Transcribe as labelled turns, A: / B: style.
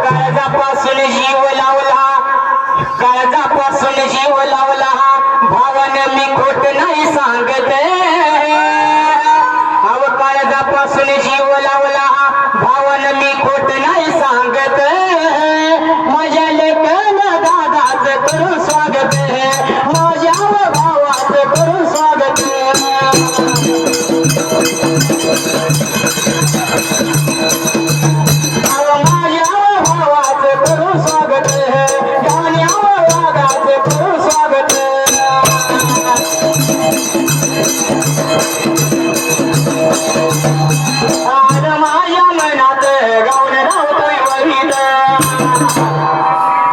A: काळजापासून जीव लावला. काळजापासून जीव लावला. भावन मी खोट नाही सांगत. अव काळजापासून जीव लावला. भावन मी खोट नाही सांगत. माझ्या लेखन दादाच करू legal